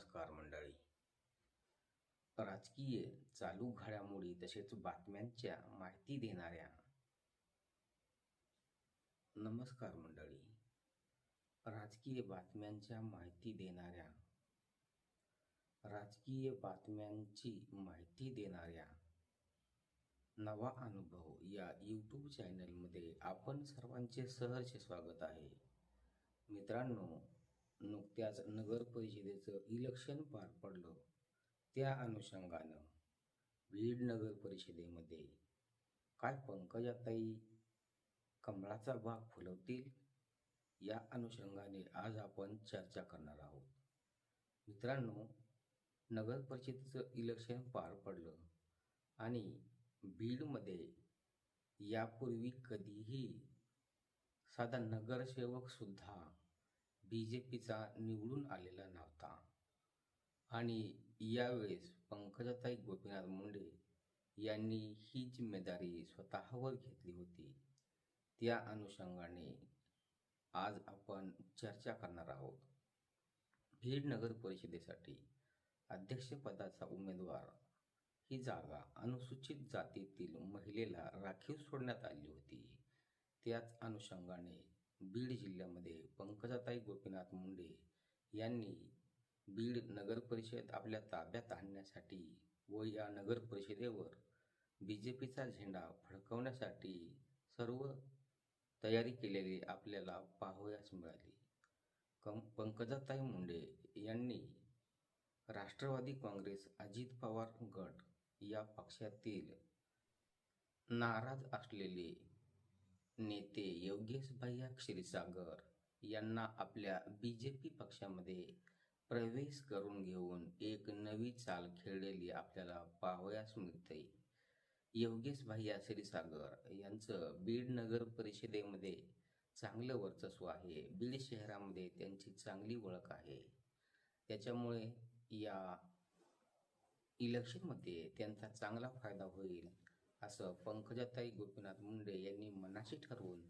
नमस्कार मंडळी. राजकीय चालू घडामोडी तसेच बातम्यांच्या माहिती देणाऱ्या नमस्कार मंडळी. राजकीय बातम्यांच्या माहिती देणाऱ्या राजकीय बातम्यांची माहिती देणाऱ्या नवा अनुभव या यूट्यूब चॅनलमध्ये आपण सर्वांचे सहर्ष स्वागत आहे. मित्रांनो नुकत्याच नगर परिषदेचं इलेक्शन पार पडलं. त्या अनुषंगानं बीड नगर परिषदेमध्ये काय पंकजाताई कमळाचा भाग फुलवतील? या अनुषंगाने आज आपण चर्चा करणार आहोत. मित्रांनो नगर परिषदेचं इलेक्शन पार पडलं आणि बीडमध्ये यापूर्वी कधीही साधा नगरसेवकसुद्धा बी जे पीचा निवडून आलेला नव्हता. आणि यावेळेस पंकजाताई गोपीनाथ मुंडे यांनी ही जिम्मेदारी स्वतःवर घेतली होती. त्या अनुषंगाने आज आपण चर्चा करणार आहोत. बीड नगर परिषदेसाठी अध्यक्षपदाचा उमेदवार ही जागा अनुसूचित जातीतील महिलेला राखीव सोडण्यात आली होती. त्याच अनुषंगाने बीड जिल्ह्यामध्ये पंकजाताई गोपीनाथ मुंडे यांनी बीड नगर परिषद आपल्या ताब्यात आणण्यासाठी व या नगर परिषदेवर बी जे पीचा झेंडा फडकवण्यासाठी सर्व तयारी केलेली आपल्याला पाहावयास मिळाली. कं पंकजाताई मुंडे यांनी राष्ट्रवादी काँग्रेस अजित पवार गट या पक्षातील नाराज असलेले नेते योगेश भैया क्षीरसागर यांना आपल्या बी जे पी पक्षामध्ये प्रवेश करून घेऊन एक नवी चाल खेळलेली आपल्याला पाहावयास मिळते. योगेश भैया क्षीरसागर यांचं बीड नगर परिषदेमध्ये चांगलं वर्चस्व आहे. बीड शहरामध्ये त्यांची चांगली ओळख आहे. त्याच्यामुळे या इलेक्शनमध्ये त्यांचा चांगला फायदा होईल. असं पंकजाताई गोपीनाथ मुंडे यांनी मनाशी ठरवून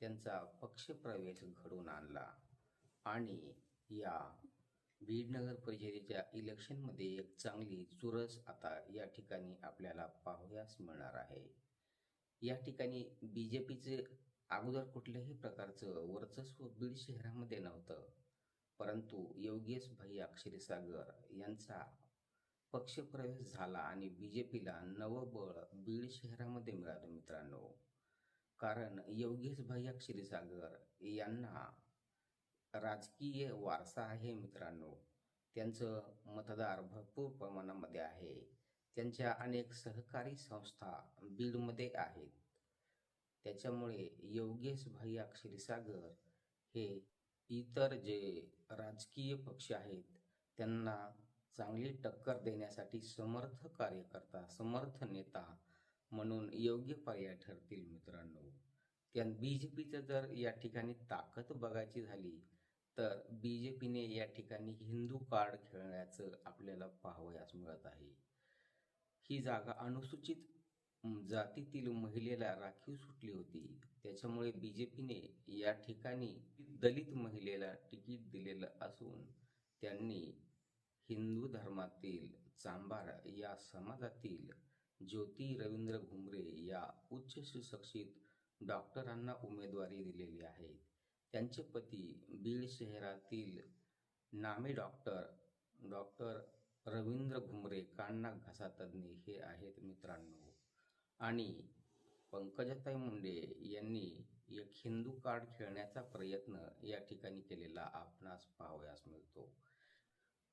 त्यांचा पक्षप्रवेश घडवून आणला. आणि या बीडनगर परिषदेच्या इलेक्शनमध्ये एक चांगली चुरस आता या ठिकाणी आपल्याला पाहूयास मिळणार आहे. या ठिकाणी बी जे पीचे अगोदर कुठल्याही प्रकारचं वर्चस्व बीड शहरामध्ये नव्हतं. परंतु योगेश भैया क्षीरसागर यांचा पक्षप्रवेश झाला आणि बी जे पीला नवबळ बीड शहरामध्ये मिळालं मित्रांनो. कारण योगेश भैया क्षीरसागर यांना राजकीय वारसा आहे मित्रांनो. त्यांचं मतदार भरपूर प्रमाणामध्ये आहे. त्यांच्या अनेक सहकारी संस्था बीडमध्ये आहेत. त्याच्यामुळे योगेश भैया क्षीरसागर हे इतर जे राजकीय पक्ष आहेत त्यांना चांगली टक्कर देण्यासाठी समर्थ कार्यकर्ता समर्थ नेता म्हणून योग्य पर्याय ठरतील मित्रांनो. त्या बी जे पीचं जर या ठिकाणी ताकद बघायची झाली तर बी जे पीने या ठिकाणी हिंदू कार्ड खेळण्याचं आपल्याला पाहावयास मिळत आहे. ही जागा अनुसूचित जातीतील महिलेला राखीव सुटली होती. त्याच्यामुळे बी जे पीने या ठिकाणी दलित महिलेला तिकीट दिलेलं असून त्यांनी हिंदू धर्मातील चांभार या समाजातील ज्योती रवींद्र घुमरे या उच्च सुशिक्षित डॉक्टरांना उमेदवारी दिलेली आहे. त्यांचे पती बीड शहरातील नामे डॉक्टर डॉक्टर रवींद्र घुमरे कान्ना घसातज्ञ तज्ज्ञ हे आहेत मित्रांनो. आणि पंकजाताई मुंडे यांनी एक हिंदू कार्ड खेळण्याचा प्रयत्न या ठिकाणी केलेला आपणास पाहावयास मिळतो.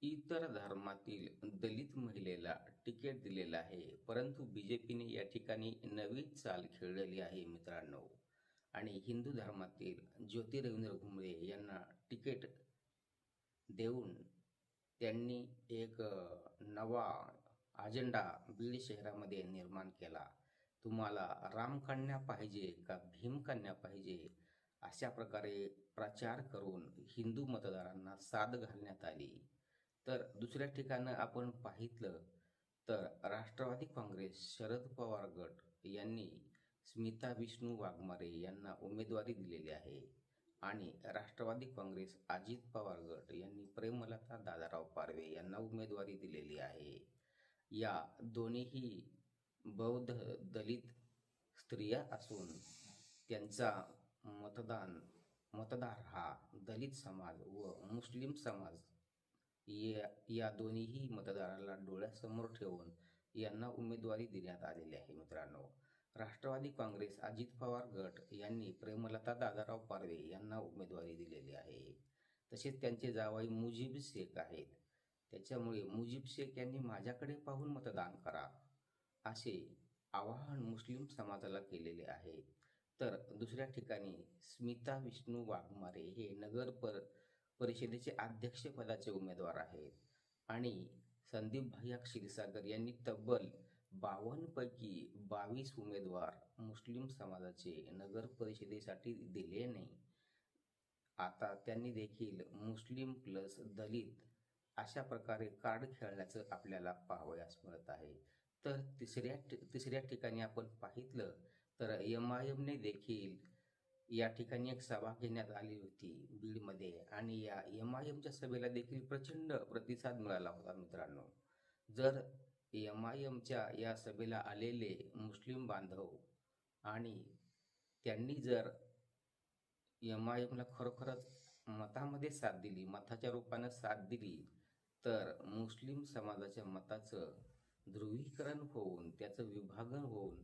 इतर धर्मातील दलित महिलेला तिकीट दिलेलं आहे परंतु बी जे पीने या ठिकाणी नवी चाल खेळलेली आहे मित्रांनो. आणि हिंदू धर्मातील ज्योती रवींद्र घुमरे यांना तिकीट देऊन त्यांनी एक नवा अजेंडा बीड शहरामध्ये निर्माण केला. तुम्हाला रामकन्या पाहिजे का भीमकन्या पाहिजे अशा प्रकारे प्रचार करून हिंदू मतदारांना साथ घालण्यात आली. तर दुसऱ्या ठिकाणं आपण पाहितलं तर राष्ट्रवादी काँग्रेस शरद पवार गट यांनी स्मिता विष्णू वाघमारे यांना उमेदवारी दिलेली आहे आणि राष्ट्रवादी काँग्रेस अजित पवार गट यांनी प्रेमलता दादाराव पारवे यांना उमेदवारी दिलेली आहे. या दोन्हीही बौद्ध दलित स्त्रिया असून त्यांचा मतदान मतदार हा दलित समाज व मुस्लिम समाज या या दोन्हीही मतदाराला डोळ्यासमोर ठेवून यांना उमेदवारी देण्यात आलेली आहे मित्रांनो. राष्ट्रवादी काँग्रेस अजित पवार गट यांनी प्रेमलता दादाराव पारवे यांना उमेदवारी दिलेली आहे. तसेच त्यांचे जावाई मुजीब शेख आहेत. त्याच्यामुळे मुजीब शेख यांनी माझ्याकडे पाहून मतदान करा असे आवाहन मुस्लिम समाजाला केलेले आहे. तर दुसऱ्या ठिकाणी स्मिता विष्णू वाघमारे हे नगर पर परिषदेचे अध्यक्षपदाचे उमेदवार आहेत. आणि संदीप भाया क्षीरसागर यांनी तब्बल बावन्नपैकी बावीस उमेदवार मुस्लिम समाजाचे नगर परिषदेसाठी दिले नाही. आता त्यांनी देखील मुस्लिम प्लस दलित अशा प्रकारे कार्ड खेळण्याचं आपल्याला पाहावयास मिळत आहे. तर तिसऱ्या तिसऱ्या ठिकाणी आपण पाहितलं तर एम आय एमने देखील या ठिकाणी एक सभा घेण्यात आली होती बीडमध्ये आणि या एम आय एमच्या सभेला देखील प्रचंड प्रतिसाद मिळाला होता मित्रांनो. जर एम आय एमच्या या सभेला आलेले मुस्लिम बांधव आणि त्यांनी जर एम आय एमला खरोखरच मतामध्ये साथ दिली मताच्या रूपानं साथ दिली तर मुस्लिम समाजाच्या मताचं ध्रुवीकरण होऊन त्याचं विभागन होऊन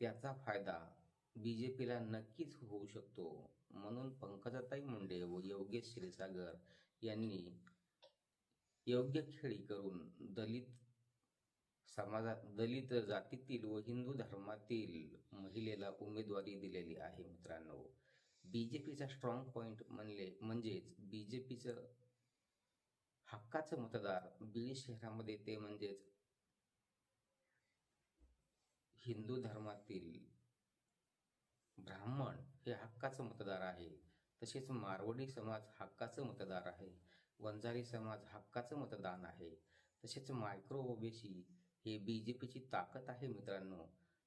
त्याचा फायदा बी जे पीला नक्कीच होऊ शकतो. म्हणून पंकजाताई मुंडे व योगेश क्षीरसागर यांनी योग्य खेळी करून दलित समाजात दलित जातीतील व हिंदू धर्मातील महिलेला उमेदवारी दिलेली आहे मित्रांनो. बी जे पीचा स्ट्रॉंग पॉईंट म्हणले म्हणजेच बी जे पीचं हक्काचं मतदार बीड शहरामध्ये ते म्हणजेच हिंदू धर्मातील ब्राह्मण हे हक्काचं मतदार आहे. तसेच मारवाडी समाज हक्काचं मतदार आहे. वंजारी समाज हक्काचं मतदान आहे. तसेच मायक्रो ओबीसी हे बी जे पीची ताकद आहे मित्रांनो.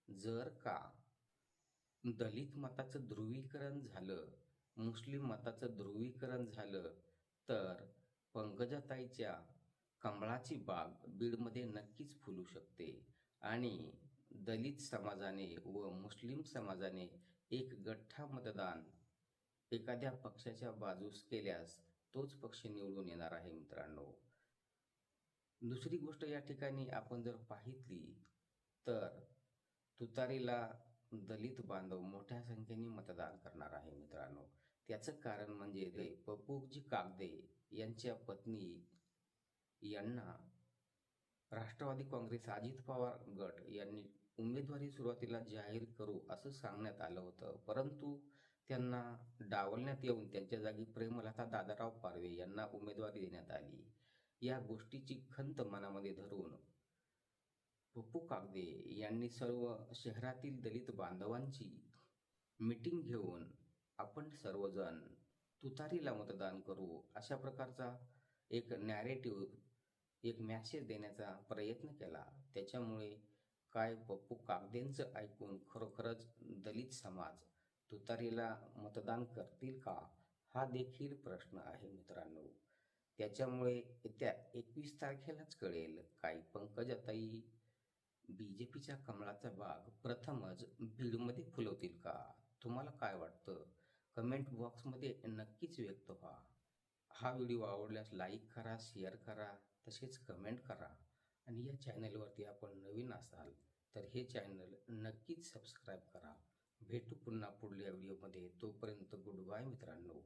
जर का दलित मताचं ध्रुवीकरण झालं मुस्लिम मताचं ध्रुवीकरण झालं तर पंकजाताईच्या कमळाची बाग बीडमध्ये नक्कीच फुलू शकते. आणि दलित समाजाने व मुस्लिम समाजाने एक गठ्ठा मतदान एखाद्या पक्षाच्या बाजूस केल्यास तोच पक्ष निवडून येणार आहे मित्रांनो. दुसरी गोष्ट या ठिकाणी आपण जर पाहितली तर तुतारीला दलित बांधव मोठ्या संख्येने मतदान करणार आहे मित्रांनो. त्याचं कारण म्हणजे ते पप्पूजी कागदे यांच्या पत्नी यांना राष्ट्रवादी काँग्रेस अजित पवार गट यांनी उमेदवारी सुरुवातीला जाहीर करू असं सांगण्यात आलं होतं. परंतु त्यांना डावलण्यात येऊन त्यांच्या जागी प्रेमलता दादाराव पारवे यांना उमेदवारी देण्यात आली. या गोष्टीची खंत मनामध्ये धरून पप्पू कागदे यांनी सर्व शहरातील दलित बांधवांची मीटिंग घेऊन आपण सर्वजण तुतारीला मतदान करू अशा प्रकारचा एक नॅरेटिव्ह एक मॅसेज देण्याचा प्रयत्न केला. त्याच्यामुळे काय पप्पू कागदेंचं ऐकून खरोखरच दलित समाज तुतारीला मतदान करतील का? हा देखील प्रश्न आहे मित्रांनो. त्याच्यामुळे येत्या एकवीस तारखेलाच कळेल काय पंकजाताई बी जे पीच्या कमळाचा बाग प्रथमच बीडमध्ये फुलवतील का? तुम्हाला काय वाटतं? कमेंट बॉक्समध्ये नक्कीच व्यक्त व्हा. हा व्हिडिओ आवडल्यास लाईक करा शेअर करा तसेच कमेंट करा. आणि या चॅनलवरती आपण नवीन असाल तर हे चॅनल नक्कीच सबस्क्राईब करा. भेटू पुन्हा पुढल्या व्हिडिओमध्ये. तोपर्यंत गुड बाय मित्रांनो.